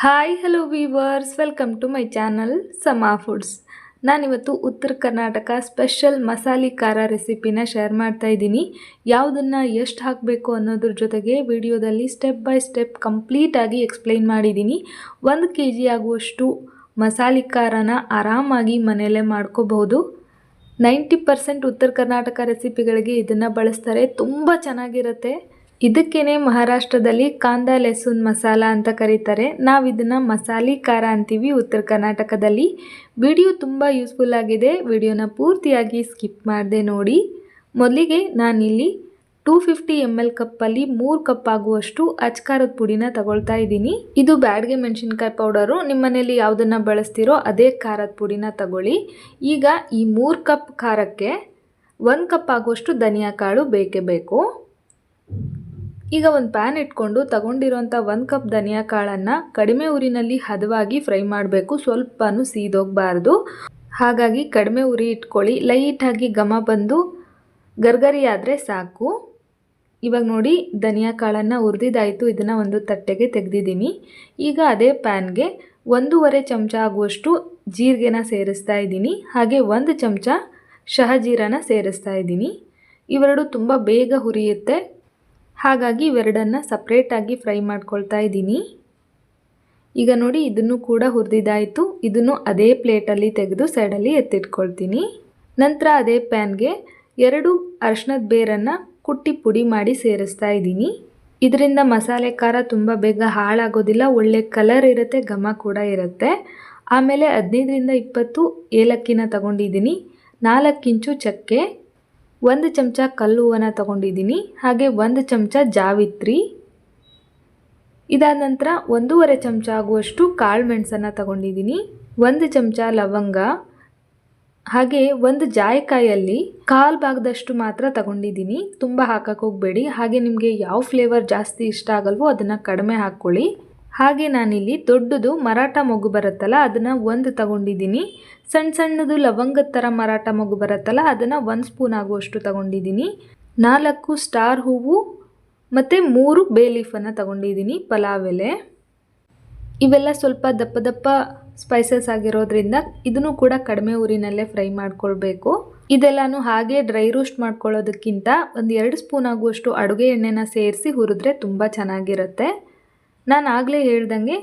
Hi hello viewers welcome to my channel Sama foods ನಾನಿವತ್ತು ಉತ್ತರ Karnataka special ಮಸಾಲೆ ಖಾರ ರೆಸಿಪಿನ ಶೇರ್ ಮಾಡ್ತಾ ಇದ್ದೀನಿ. ಯಾವುದನ್ನು ಎಷ್ಟು ಹಾಕಬೇಕು ಅನ್ನೋದ್ರ ಜೊತೆಗೆ ವಿಡಿಯೋದಲ್ಲಿ ಸ್ಟೆಪ್ ಬೈ ಸ್ಟೆಪ್ ಕಂಪ್ಲೀಟಾಗಿ ಎಕ್ಸ್ಪ್ಲೈನ್ ಮಾಡಿದ್ದೀನಿ. ಒಂದು ಕೆ ಜಿ ಆಗುವಷ್ಟು ಮಸಾಲೆ ಖಾರನ ಆರಾಮಾಗಿ ಮನೆಯಲ್ಲೇ ಮಾಡ್ಕೋಬಹುದು. ನೈಂಟಿ ಪರ್ಸೆಂಟ್ ಉತ್ತರ ಕರ್ನಾಟಕ ರೆಸಿಪಿಗಳಿಗೆ ಇದನ್ನು ಬಳಸ್ತಾರೆ. ತುಂಬ ಚೆನ್ನಾಗಿರುತ್ತೆ. ಇದಕ್ಕೇನೆ ಮಹಾರಾಷ್ಟ್ರದಲ್ಲಿ ಕಾಂದ ಲೆಸುನ್ ಮಸಾಲ ಅಂತ ಕರೀತಾರೆ. ನಾವು ಇದನ್ನು ಮಸಾಲೆ ಖಾರ ಅಂತೀವಿ ಉತ್ತರ ಕರ್ನಾಟಕದಲ್ಲಿ. ವಿಡಿಯೋ ತುಂಬ ಯೂಸ್ಫುಲ್ ಆಗಿದೆ. ವಿಡಿಯೋನ ಪೂರ್ತಿಯಾಗಿ ಸ್ಕಿಪ್ ಮಾಡದೆ ನೋಡಿ. ಮೊದಲಿಗೆ ನಾನಿಲ್ಲಿ ಟೂ ಫಿಫ್ಟಿ ಎಂ ಎಲ್ ಕಪ್ಪಲ್ಲಿ ಮೂರು ಕಪ್ ಆಗುವಷ್ಟು ಅಚ್ಕಾರದ ಪುಡಿನ ತಗೊಳ್ತಾ ಇದ್ದೀನಿ. ಇದು ಬ್ಯಾಡ್ಗೆ ಮೆಣಸಿನ್ಕಾಯಿ ಪೌಡರು. ನಿಮ್ಮ ಮನೇಲಿ ಯಾವುದನ್ನು ಬಳಸ್ತೀರೋ ಅದೇ ಖಾರದ ಪುಡಿನ ತಗೊಳ್ಳಿ. ಈಗ ಈ ಮೂರು ಕಪ್ ಖಾರಕ್ಕೆ ಒಂದು ಕಪ್ ಆಗುವಷ್ಟು ಧನಿಯಾ ಕಾಳು ಬೇಕೇ ಬೇಕು. ಈಗ ಒಂದು ಪ್ಯಾನ್ ಇಟ್ಕೊಂಡು ತಗೊಂಡಿರೋಂಥ ಒಂದು ಕಪ್ ಧನಿಯಾ ಕಾಳನ್ನು ಕಡಿಮೆ ಉರಿನಲ್ಲಿ ಹದವಾಗಿ ಫ್ರೈ ಮಾಡಬೇಕು. ಸ್ವಲ್ಪನೂ ಸೀದೋಗಬಾರ್ದು. ಹಾಗಾಗಿ ಕಡಿಮೆ ಉರಿ ಇಟ್ಕೊಳ್ಳಿ. ಲೈಟಾಗಿ ಘಮ ಬಂದು ಗರ್ಗರಿ ಆದರೆ ಸಾಕು. ಇವಾಗ ನೋಡಿ, ಧನಿಯಾ ಕಾಳನ್ನು ಹುರಿದಿದ್ದಾಯಿತು ಇದನ್ನು ಒಂದು ತಟ್ಟೆಗೆ ತೆಗೆದಿದ್ದೀನಿ. ಈಗ ಅದೇ ಪ್ಯಾನ್ಗೆ ಒಂದೂವರೆ ಚಮಚ ಆಗುವಷ್ಟು ಜೀರಿಗೆನ ಸೇರಿಸ್ತಾ ಇದ್ದೀನಿ. ಹಾಗೆ ಒಂದು ಚಮಚ ಶಹಜೀರನ ಸೇರಿಸ್ತಾ ಇದ್ದೀನಿ. ಇವೆರಡು ತುಂಬ ಬೇಗ ಹುರಿಯುತ್ತೆ. ಹಾಗಾಗಿ ಇವೆರಡನ್ನು ಸಪ್ರೇಟಾಗಿ ಫ್ರೈ ಮಾಡ್ಕೊಳ್ತಾ ಇದ್ದೀನಿ. ಈಗ ನೋಡಿ ಇದನ್ನು ಕೂಡ ಹುರಿದಿದ್ದಾಯಿತು. ಇದನ್ನು ಅದೇ ಪ್ಲೇಟಲ್ಲಿ ತೆಗೆದು ಸೈಡಲ್ಲಿ ಎತ್ತಿಟ್ಕೊಳ್ತೀನಿ. ನಂತರ ಅದೇ ಪ್ಯಾನ್ಗೆ ಎರಡು ಅರ್ಶನದ ಬೇರನ್ನು ಕುಟ್ಟಿ ಪುಡಿ ಮಾಡಿ ಸೇರಿಸ್ತಾ ಇದ್ದೀನಿ. ಇದರಿಂದ ಮಸಾಲೆ ಖಾರ ತುಂಬ ಬೇಗ ಹಾಳಾಗೋದಿಲ್ಲ, ಒಳ್ಳೆ ಕಲರ್ ಇರುತ್ತೆ, ಘಮ ಕೂಡ ಇರುತ್ತೆ. ಆಮೇಲೆ ಹದಿನೈದರಿಂದ ಇಪ್ಪತ್ತು ಏಲಕ್ಕಿನ ತಗೊಂಡಿದ್ದೀನಿ. ನಾಲ್ಕು ಇಂಚು ಚಕ್ಕೆ ಒಂದು ಚಮಚ ಕಲ್ಲು ತಗೊಂಡಿದ್ದೀನಿ. ಹಾಗೆ ಒಂದು ಚಮಚ ಜಾವಿತ್ರಿ. ಇದಾದ ನಂತರ ಒಂದೂವರೆ ಚಮಚ ಆಗುವಷ್ಟು ಕಾಳು ಮೆಣಸನ್ನು ತಗೊಂಡಿದ್ದೀನಿ. ಒಂದು ಚಮಚ ಲವಂಗ. ಹಾಗೆ ಒಂದು ಜಾಯಿಕಾಯಲ್ಲಿ ಕಾಲು ಭಾಗದಷ್ಟು ಮಾತ್ರ ತಗೊಂಡಿದ್ದೀನಿ. ತುಂಬ ಹಾಕಕ್ಕೆ ಹೋಗಬೇಡಿ. ಹಾಗೆ ನಿಮಗೆ ಯಾವ ಫ್ಲೇವರ್ ಜಾಸ್ತಿ ಇಷ್ಟ ಆಗಲ್ವೋ ಅದನ್ನು ಕಡಿಮೆ ಹಾಕ್ಕೊಳ್ಳಿ. ಹಾಗೆ ನಾನಿಲ್ಲಿ ದೊಡ್ಡದು ಮರಾಠ ಮಗು ಬರುತ್ತಲ್ಲ, ಅದನ್ನು ಒಂದು ತಗೊಂಡಿದ್ದೀನಿ. ಸಣ್ಣ ಸಣ್ಣದು ಲವಂಗದ ಥರ ಮರಾಠ ಮಗು ಬರುತ್ತಲ್ಲ, ಅದನ್ನು ಒಂದು ಸ್ಪೂನ್ ಆಗುವಷ್ಟು ತಗೊಂಡಿದ್ದೀನಿ. ನಾಲ್ಕು ಸ್ಟಾರ್ ಹೂವು ಮತ್ತು ಮೂರು ಬೇ ಲೀಫನ್ನು ತಗೊಂಡಿದ್ದೀನಿ ಪಲಾವ್ ಎಲೆ. ಇವೆಲ್ಲ ಸ್ವಲ್ಪ ದಪ್ಪ ದಪ್ಪ ಸ್ಪೈಸಸ್ ಆಗಿರೋದ್ರಿಂದ ಇದನ್ನು ಕೂಡ ಕಡಿಮೆ ಊರಿನಲ್ಲೇ ಫ್ರೈ ಮಾಡ್ಕೊಳ್ಬೇಕು. ಇದೆಲ್ಲನೂ ಹಾಗೆ ಡ್ರೈ ರೋಸ್ಟ್ ಮಾಡ್ಕೊಳ್ಳೋದಕ್ಕಿಂತ ಒಂದು ಎರಡು ಸ್ಪೂನ್ ಆಗುವಷ್ಟು ಅಡುಗೆ ಎಣ್ಣೆನ ಸೇರಿಸಿ ಹುರಿದ್ರೆ ತುಂಬ ಚೆನ್ನಾಗಿರುತ್ತೆ. ನಾನು ಆಗಲೇ ಹೇಳ್ದಂಗೆ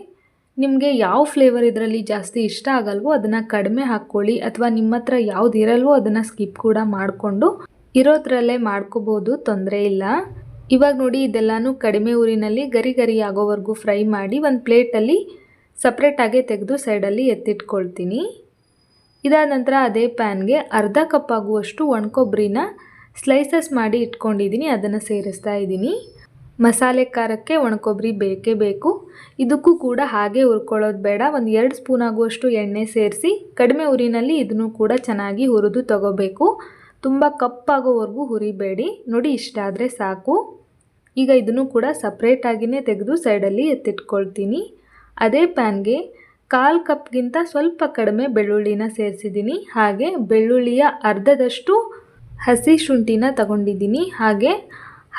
ನಿಮಗೆ ಯಾವ ಫ್ಲೇವರ್ ಇದರಲ್ಲಿ ಜಾಸ್ತಿ ಇಷ್ಟ ಆಗಲ್ವೋ ಅದನ್ನು ಕಡಿಮೆ ಹಾಕ್ಕೊಳ್ಳಿ ಅಥವಾ ನಿಮ್ಮ ಹತ್ರ ಯಾವ್ದು ಇರಲ್ವೋ ಅದನ್ನು ಸ್ಕಿಪ್ ಕೂಡ ಮಾಡಿಕೊಂಡು ಇರೋದ್ರಲ್ಲೇ ಮಾಡ್ಕೋಬೋದು, ತೊಂದರೆ ಇಲ್ಲ. ಇವಾಗ ನೋಡಿ ಇದೆಲ್ಲನೂ ಕಡಿಮೆ ಊರಿನಲ್ಲಿ ಗರಿ ಗರಿ ಆಗೋವರೆಗೂ ಫ್ರೈ ಮಾಡಿ ಒಂದು ಪ್ಲೇಟಲ್ಲಿ ಸಪ್ರೇಟಾಗೆ ತೆಗೆದು ಸೈಡಲ್ಲಿ ಎತ್ತಿಟ್ಕೊಳ್ತೀನಿ. ಇದಾದ ನಂತರ ಅದೇ ಪ್ಯಾನ್ಗೆ ಅರ್ಧ ಕಪ್ ಆಗುವಷ್ಟು ಒಣಕೊಬ್ಬರಿನ ಸ್ಲೈಸಸ್ ಮಾಡಿ ಇಟ್ಕೊಂಡಿದ್ದೀನಿ ಅದನ್ನು ಸೇರಿಸ್ತಾ ಇದ್ದೀನಿ ಮಸಾಲೆ ಖಾರಕ್ಕೆ ಒಣಕೊಬ್ಬರಿ ಬೇಕೇ ಬೇಕು. ಇದಕ್ಕೂ ಕೂಡ ಹಾಗೆ ಹುರ್ಕೊಳ್ಳೋದು ಬೇಡ. ಒಂದು ಎರಡು ಸ್ಪೂನ್ ಆಗುವಷ್ಟು ಎಣ್ಣೆ ಸೇರಿಸಿ ಕಡಿಮೆ ಉರಿನಲ್ಲಿ ಇದನ್ನು ಕೂಡ ಚೆನ್ನಾಗಿ ಹುರಿದು ತಗೋಬೇಕು. ತುಂಬ ಕಪ್ಪಾಗೋವರೆಗೂ ಹುರಿಬೇಡಿ. ನೋಡಿ, ಇಷ್ಟ ಆದರೆ ಸಾಕು. ಈಗ ಇದನ್ನು ಕೂಡ ಸಪ್ರೇಟಾಗಿಯೇ ತೆಗೆದು ಸೈಡಲ್ಲಿ ಎತ್ತಿಟ್ಕೊಳ್ತೀನಿ. ಅದೇ ಪ್ಯಾನ್ಗೆ ಕಾಲು ಕಪ್ಗಿಂತ ಸ್ವಲ್ಪ ಕಡಿಮೆ ಬೆಳ್ಳುಳ್ಳಿನ ಸೇರಿಸಿದ್ದೀನಿ. ಹಾಗೆ ಬೆಳ್ಳುಳ್ಳಿಯ ಅರ್ಧದಷ್ಟು ಹಸಿ ಶುಂಠಿನ ತಗೊಂಡಿದ್ದೀನಿ. ಹಾಗೆ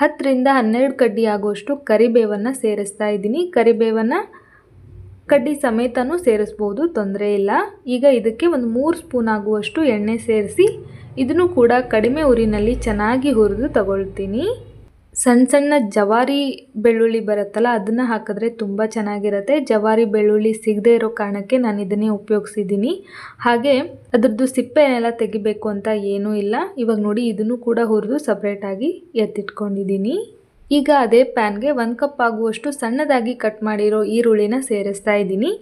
ಹತ್ತರಿಂದ ಹನ್ನೆರಡು ಕಡ್ಡಿ ಆಗುವಷ್ಟು ಕರಿಬೇವನ್ನು ಸೇರಿಸ್ತಾ ಇದ್ದೀನಿ. ಕರಿಬೇವನ್ನು ಕಡ್ಡಿ ಸಮೇತನೂ ಸೇರಿಸ್ಬೋದು, ತೊಂದರೆ ಇಲ್ಲ. ಈಗ ಇದಕ್ಕೆ ಒಂದು ಮೂರು ಸ್ಪೂನ್ ಆಗುವಷ್ಟು ಎಣ್ಣೆ ಸೇರಿಸಿ, ಇದನ್ನು ಕೂಡ ಕಡಿಮೆ ಉರಿನಲ್ಲಿ ಚೆನ್ನಾಗಿ ಹುರಿದು ತಗೊಳ್ತೀನಿ. ಸಣ್ಣ ಸಣ್ಣ ಜವಾರಿ ಬೆಳ್ಳುಳ್ಳಿ ಬರುತ್ತಲ್ಲ, ಅದನ್ನು ಹಾಕಿದ್ರೆ ತುಂಬ ಚೆನ್ನಾಗಿರುತ್ತೆ. ಜವಾರಿ ಬೆಳ್ಳುಳ್ಳಿ ಸಿಗದೆ ಇರೋ ಕಾರಣಕ್ಕೆ ನಾನು ಇದನ್ನೇ ಉಪಯೋಗಿಸಿದ್ದೀನಿ. ಹಾಗೆ ಅದರದ್ದು ಸಿಪ್ಪೆನೆಲ್ಲ ತೆಗಿಬೇಕು ಅಂತ ಏನೂ ಇಲ್ಲ. ಇವಾಗ ನೋಡಿ, ಇದನ್ನು ಕೂಡ ಹುರಿದು ಸಪ್ರೇಟಾಗಿ ಎತ್ತಿಟ್ಕೊಂಡಿದ್ದೀನಿ. ಈಗ ಅದೇ ಪ್ಯಾನ್ಗೆ ಒಂದು ಕಪ್ ಆಗುವಷ್ಟು ಸಣ್ಣದಾಗಿ ಕಟ್ ಮಾಡಿರೋ ಈರುಳ್ಳಿನ ಸೇರಿಸ್ತಾ ಇದ್ದೀನಿ.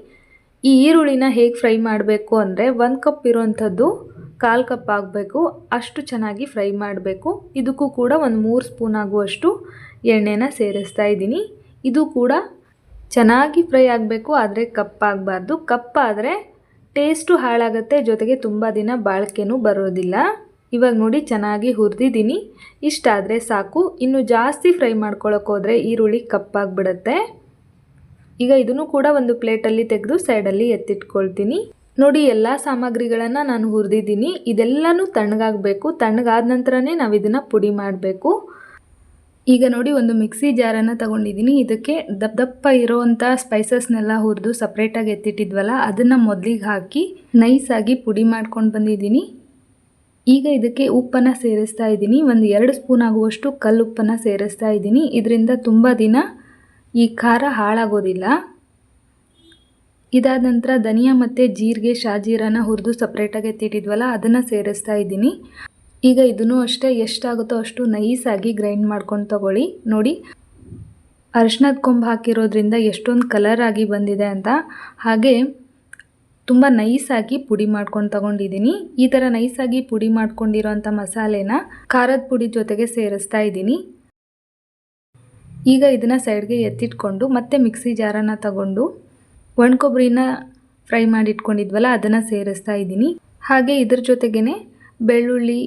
ಈ ಈರುಳ್ಳಿನ ಹೇಗೆ ಫ್ರೈ ಮಾಡಬೇಕು ಅಂದರೆ, ಒಂದು ಕಪ್ ಇರೋವಂಥದ್ದು ಕಾಲು ಕಪ್ ಆಗಬೇಕು, ಅಷ್ಟು ಚೆನ್ನಾಗಿ ಫ್ರೈ ಮಾಡಬೇಕು. ಇದಕ್ಕೂ ಕೂಡ ಒಂದು ಮೂರು ಸ್ಪೂನ್ ಆಗುವಷ್ಟು ಎಣ್ಣೆನ ಸೇರಿಸ್ತಾ ಇದ್ದೀನಿ. ಇದು ಕೂಡ ಚೆನ್ನಾಗಿ ಫ್ರೈ ಆಗಬೇಕು, ಆದರೆ ಕಪ್ಪಾಗಬಾರ್ದು ಕಪ್ಪಾದರೆ ಟೇಸ್ಟು ಹಾಳಾಗುತ್ತೆ, ಜೊತೆಗೆ ತುಂಬ ದಿನ ಬಾಳಿಕೆನೂ ಬರೋದಿಲ್ಲ. ಇವಾಗ ನೋಡಿ ಚೆನ್ನಾಗಿ ಹುರಿದಿದ್ದೀನಿ. ಇಷ್ಟಾದರೆ ಸಾಕು. ಇನ್ನು ಜಾಸ್ತಿ ಫ್ರೈ ಹೋದರೆ ಈರುಳ್ಳಿ ಕಪ್ಪಾಗಿಬಿಡತ್ತೆ ಈಗ ಇದನ್ನು ಕೂಡ ಒಂದು ಪ್ಲೇಟಲ್ಲಿ ತೆಗೆದು ಸೈಡಲ್ಲಿ ಎತ್ತಿಟ್ಕೊಳ್ತೀನಿ. ನೋಡಿ, ಎಲ್ಲ ಸಾಮಗ್ರಿಗಳನ್ನು ನಾನು ಹುರಿದಿದ್ದೀನಿ. ಇದೆಲ್ಲನೂ ತಣ್ಣಗಾಗಬೇಕು. ತಣ್ಣಗಾದ ನಂತರನೇ ನಾವು ಇದನ್ನು ಪುಡಿ ಮಾಡಬೇಕು. ಈಗ ನೋಡಿ, ಒಂದು ಮಿಕ್ಸಿ ಜಾರನ್ನು ತಗೊಂಡಿದ್ದೀನಿ ಇದಕ್ಕೆ ದಪ್ಪ ದಪ್ಪ ಇರೋವಂಥ ಸ್ಪೈಸಸ್ನೆಲ್ಲ ಹುರಿದು ಸಪ್ರೇಟಾಗಿ ಎತ್ತಿಟ್ಟಿದ್ವಲ್ಲ, ಅದನ್ನು ಮೊದಲಿಗೆ ಹಾಕಿ ನೈಸಾಗಿ ಪುಡಿ ಮಾಡ್ಕೊಂಡು ಬಂದಿದ್ದೀನಿ ಈಗ ಇದಕ್ಕೆ ಉಪ್ಪನ್ನು ಸೇರಿಸ್ತಾ ಇದ್ದೀನಿ ಒಂದು ಎರಡು ಸ್ಪೂನ್ ಆಗುವಷ್ಟು ಕಲ್ಲುಪ್ಪನ್ನು ಸೇರಿಸ್ತಾ ಇದ್ದೀನಿ ಇದರಿಂದ ತುಂಬ ದಿನ ಈ ಖಾರ ಹಾಳಾಗೋದಿಲ್ಲ. ಇದಾದ ನಂತರ ಧನಿಯಾ ಮತ್ತು ಜೀರಿಗೆ ಶಾಜೀರಾನ ಹುರಿದು ಸಪ್ರೇಟಾಗಿ ತಿಟ್ಟಿದ್ವಲ್ಲ ಅದನ್ನು ಸೇರಿಸ್ತಾ ಇದ್ದೀನಿ. ಈಗ ಇದನ್ನು ಅಷ್ಟೇ ಎಷ್ಟಾಗುತ್ತೋ ಅಷ್ಟು ನೈಸಾಗಿ ಗ್ರೈಂಡ್ ಮಾಡ್ಕೊಂಡು ತಗೊಳ್ಳಿ. ನೋಡಿ, ಅರಿಶಿನದ ಕೊಂಬು ಹಾಕಿರೋದ್ರಿಂದ ಎಷ್ಟೊಂದು ಕಲರ್ ಆಗಿ ಬಂದಿದೆ ಅಂತ. ಹಾಗೆ ತುಂಬ ನೈಸಾಗಿ ಪುಡಿ ಮಾಡ್ಕೊಂಡು ತಗೊಂಡಿದ್ದೀನಿ. ಈ ಥರ ನೈಸಾಗಿ ಪುಡಿ ಮಾಡ್ಕೊಂಡಿರೋಂಥ ಮಸಾಲೆನ ಖಾರದ ಪುಡಿ ಜೊತೆಗೆ ಸೇರಿಸ್ತಾ ಇದ್ದೀನಿ. ಈಗ ಇದನ್ನು ಸೈಡ್ಗೆ ಎತ್ತಿಟ್ಕೊಂಡು ಮತ್ತೆ ಮಿಕ್ಸಿ ಜಾರನ್ನು ತಗೊಂಡು ಒಣಕೊಬ್ಬರಿನ ಫ್ರೈ ಮಾಡಿ ಇಟ್ಕೊಂಡಿದ್ವಲ್ಲ ಅದನ್ನು ಸೇರಿಸ್ತಾ ಇದ್ದೀನಿ. ಹಾಗೆ ಇದ್ರ ಜೊತೆಗೇ ಬೆಳ್ಳುಳ್ಳಿ,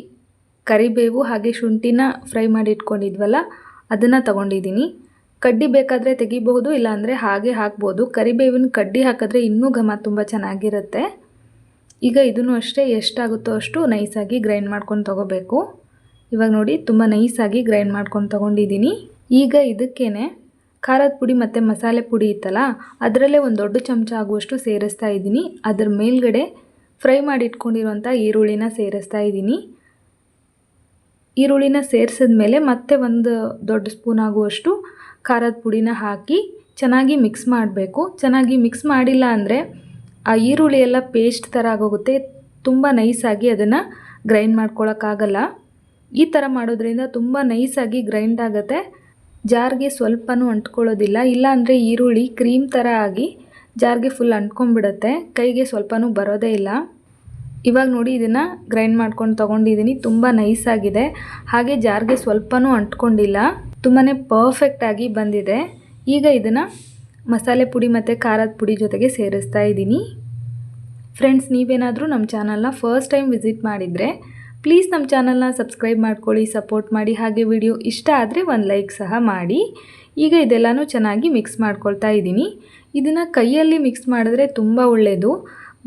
ಕರಿಬೇವು ಹಾಗೆ ಶುಂಠಿನ ಫ್ರೈ ಮಾಡಿ ಇಟ್ಕೊಂಡಿದ್ವಲ್ಲ ಅದನ್ನು ತಗೊಂಡಿದ್ದೀನಿ. ಕಡ್ಡಿ ಬೇಕಾದರೆ ತೆಗಿಬಹುದು, ಇಲ್ಲಾಂದರೆ ಹಾಗೆ ಹಾಕ್ಬೋದು. ಕರಿಬೇವಿನ ಕಡ್ಡಿ ಹಾಕಿದ್ರೆ ಇನ್ನೂ ಘಮ ತುಂಬ ಚೆನ್ನಾಗಿರುತ್ತೆ. ಈಗ ಇದನ್ನು ಅಷ್ಟೇ ಎಷ್ಟಾಗುತ್ತೋ ಅಷ್ಟು ನೈಸಾಗಿ ಗ್ರೈಂಡ್ ಮಾಡ್ಕೊಂಡು ತೊಗೋಬೇಕು. ಇವಾಗ ನೋಡಿ, ತುಂಬ ನೈಸಾಗಿ ಗ್ರೈಂಡ್ ಮಾಡ್ಕೊಂಡು ತೊಗೊಂಡಿದ್ದೀನಿ. ಈಗ ಇದಕ್ಕೇ ಖಾರದ ಪುಡಿ ಮತ್ತು ಮಸಾಲೆ ಪುಡಿ ಇತ್ತಲ್ಲ, ಅದರಲ್ಲೇ ಒಂದು ದೊಡ್ಡ ಚಮಚ ಆಗುವಷ್ಟು ಸೇರಿಸ್ತಾ ಇದ್ದೀನಿ. ಅದರ ಮೇಲ್ಗಡೆ ಫ್ರೈ ಮಾಡಿ ಇಟ್ಕೊಂಡಿರುವಂಥ ಈರುಳ್ಳಿನ ಸೇರಿಸ್ತಾ ಇದ್ದೀನಿ. ಈರುಳ್ಳಿನ ಸೇರಿಸಿದ ಮೇಲೆ ಮತ್ತೆ ಒಂದು ದೊಡ್ಡ ಸ್ಪೂನ್ ಆಗುವಷ್ಟು ಖಾರದ ಪುಡಿನ ಹಾಕಿ ಚೆನ್ನಾಗಿ ಮಿಕ್ಸ್ ಮಾಡಬೇಕು. ಚೆನ್ನಾಗಿ ಮಿಕ್ಸ್ ಮಾಡಿಲ್ಲ ಅಂದರೆ ಆ ಈರುಳ್ಳಿ ಎಲ್ಲ ಪೇಸ್ಟ್ ಥರ ಆಗೋಗುತ್ತೆ. ತುಂಬ ನೈಸಾಗಿ ಅದನ್ನು ಗ್ರೈಂಡ್ ಮಾಡ್ಕೊಳ್ಳೋಕ್ಕಾಗಲ್ಲ ಈ ಥರ ಮಾಡೋದ್ರಿಂದ ತುಂಬ ನೈಸಾಗಿ ಗ್ರೈಂಡ್ ಆಗುತ್ತೆ. ಜಾರ್ಗೆ ಸ್ವಲ್ಪನೂ ಅಂಟ್ಕೊಳ್ಳೋದಿಲ್ಲ. ಇಲ್ಲಾಂದರೆ ಈರುಳ್ಳಿ ಕ್ರೀಮ್ ಥರ ಆಗಿ ಜಾರ್ಗೆ ಫುಲ್ ಅಂಟ್ಕೊಂಡ್ಬಿಡುತ್ತೆ. ಕೈಗೆ ಸ್ವಲ್ಪನೂ ಬರೋದೇ ಇಲ್ಲ. ಇವಾಗ ನೋಡಿ ಇದನ್ನು ಗ್ರೈಂಡ್ ಮಾಡ್ಕೊಂಡು ತೊಗೊಂಡಿದ್ದೀನಿ ತುಂಬ ನೈಸಾಗಿದೆ ಹಾಗೆ ಜಾರ್ಗೆ ಸ್ವಲ್ಪನೂ ಅಂಟ್ಕೊಂಡಿಲ್ಲ. ತುಂಬಾ ಪರ್ಫೆಕ್ಟಾಗಿ ಬಂದಿದೆ. ಈಗ ಇದನ್ನು ಮಸಾಲೆ ಪುಡಿ ಮತ್ತು ಖಾರದ ಪುಡಿ ಜೊತೆಗೆ ಸೇರಿಸ್ತಾ ಇದ್ದೀನಿ ಫ್ರೆಂಡ್ಸ್ ನೀವೇನಾದರೂ ನಮ್ಮ ಚಾನಲ್ನ ಫಸ್ಟ್ ಟೈಮ್ ವಿಸಿಟ್ ಮಾಡಿದರೆ ಪ್ಲೀಸ್ ನಮ್ಮ ಚಾನಲ್ನ ಸಬ್ಸ್ಕ್ರೈಬ್ ಮಾಡ್ಕೊಳ್ಳಿ, ಸಪೋರ್ಟ್ ಮಾಡಿ, ಹಾಗೆ ವಿಡಿಯೋ ಇಷ್ಟ ಆದರೆ ಒಂದು ಲೈಕ್ ಸಹ ಮಾಡಿ. ಈಗ ಇದೆಲ್ಲನೂ ಚೆನ್ನಾಗಿ ಮಿಕ್ಸ್ ಮಾಡ್ಕೊಳ್ತಾ ಇದ್ದೀನಿ. ಇದನ್ನು ಕೈಯಲ್ಲಿ ಮಿಕ್ಸ್ ಮಾಡಿದ್ರೆ ತುಂಬ ಒಳ್ಳೆಯದು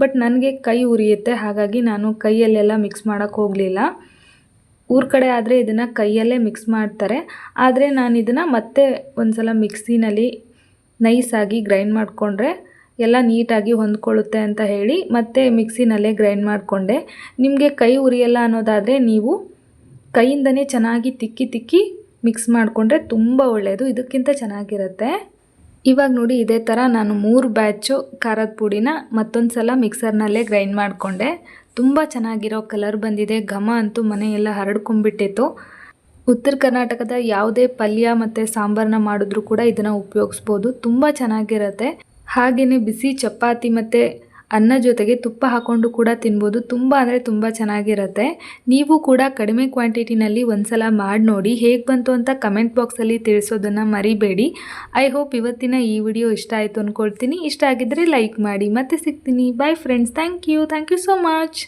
ಬಟ್ ನನಗೆ ಕೈ ಉರಿಯುತ್ತೆ, ಹಾಗಾಗಿ ನಾನು ಕೈಯಲ್ಲೆಲ್ಲ ಮಿಕ್ಸ್ ಮಾಡೋಕ್ಕೆ ಹೋಗಲಿಲ್ಲ. ಊರ ಕಡೆ ಆದರೆ ಇದನ್ನು ಕೈಯಲ್ಲೇ ಮಿಕ್ಸ್ ಮಾಡ್ತಾರೆ. ಆದರೆ ನಾನು ಇದನ್ನು ಮತ್ತೆ ಒಂದು ಸಲ ಮಿಕ್ಸಿನಲ್ಲಿ ನೈಸಾಗಿ ಗ್ರೈಂಡ್ ಮಾಡಿಕೊಂಡ್ರೆ ಎಲ್ಲ ನೀಟಾಗಿ ಹೊಂದ್ಕೊಳ್ಳುತ್ತೆ ಅಂತ ಹೇಳಿ ಮತ್ತೆ ಮಿಕ್ಸಿನಲ್ಲೇ ಗ್ರೈಂಡ್ ಮಾಡಿಕೊಂಡೆ. ನಿಮಗೆ ಕೈ ಉರಿಯಲ್ಲ ಅನ್ನೋದಾದರೆ ನೀವು ಕೈಯಿಂದನೇ ಚೆನ್ನಾಗಿ ತಿಕ್ಕಿ ತಿಕ್ಕಿ ಮಿಕ್ಸ್ ಮಾಡಿಕೊಂಡ್ರೆ ತುಂಬ ಒಳ್ಳೆಯದು ಇದಕ್ಕಿಂತ ಚೆನ್ನಾಗಿರುತ್ತೆ. ಇವಾಗ ನೋಡಿ ಇದೇ ಥರ ನಾನು ಮೂರು ಬ್ಯಾಚು ಖಾರದ ಪುಡಿನ ಮತ್ತೊಂದು ಸಲ ಮಿಕ್ಸರ್ನಲ್ಲೇ ಗ್ರೈಂಡ್ ಮಾಡಿಕೊಂಡೆ. ತುಂಬ ಚೆನ್ನಾಗಿರೋ ಕಲರ್ ಬಂದಿದೆ, ಘಮ ಅಂತೂ ಮನೆಯೆಲ್ಲ ಹರಡ್ಕೊಂಡ್ಬಿಟ್ಟಿತ್ತು. ಉತ್ತರ ಕರ್ನಾಟಕದ ಯಾವುದೇ ಪಲ್ಯ ಮತ್ತು ಸಾಂಬಾರನ್ನ ಮಾಡಿದ್ರೂ ಕೂಡ ಇದನ್ನು ಉಪಯೋಗಿಸ್ಬೋದು, ತುಂಬ ಚೆನ್ನಾಗಿರುತ್ತೆ. ಹಾಗೆಯೇ ಬಿಸಿ ಚಪಾತಿ ಮತ್ತು ಅನ್ನ ಜೊತೆಗೆ ತುಪ್ಪ ಹಾಕ್ಕೊಂಡು ಕೂಡ ತಿನ್ಬೋದು. ತುಂಬ ಅಂದರೆ ತುಂಬ ಚೆನ್ನಾಗಿರುತ್ತೆ. ನೀವು ಕೂಡ ಕಡಿಮೆ ಕ್ವಾಂಟಿಟಿನಲ್ಲಿ ಒಂದ್ಸಲ ಮಾಡಿ ನೋಡಿ ಹೇಗೆ ಬಂತು ಅಂತ ಕಮೆಂಟ್ ಬಾಕ್ಸಲ್ಲಿ ತಿಳಿಸೋದನ್ನು ಮರಿಬೇಡಿ. ಐ ಹೋಪ್ ಇವತ್ತಿನ ಈ ವಿಡಿಯೋ ಇಷ್ಟ ಆಯಿತು ಅಂದ್ಕೊಳ್ತೀನಿ ಇಷ್ಟ ಆಗಿದ್ದರೆ ಲೈಕ್ ಮಾಡಿ. ಮತ್ತೆ ಸಿಗ್ತೀನಿ. Bye friends thank you thank you so much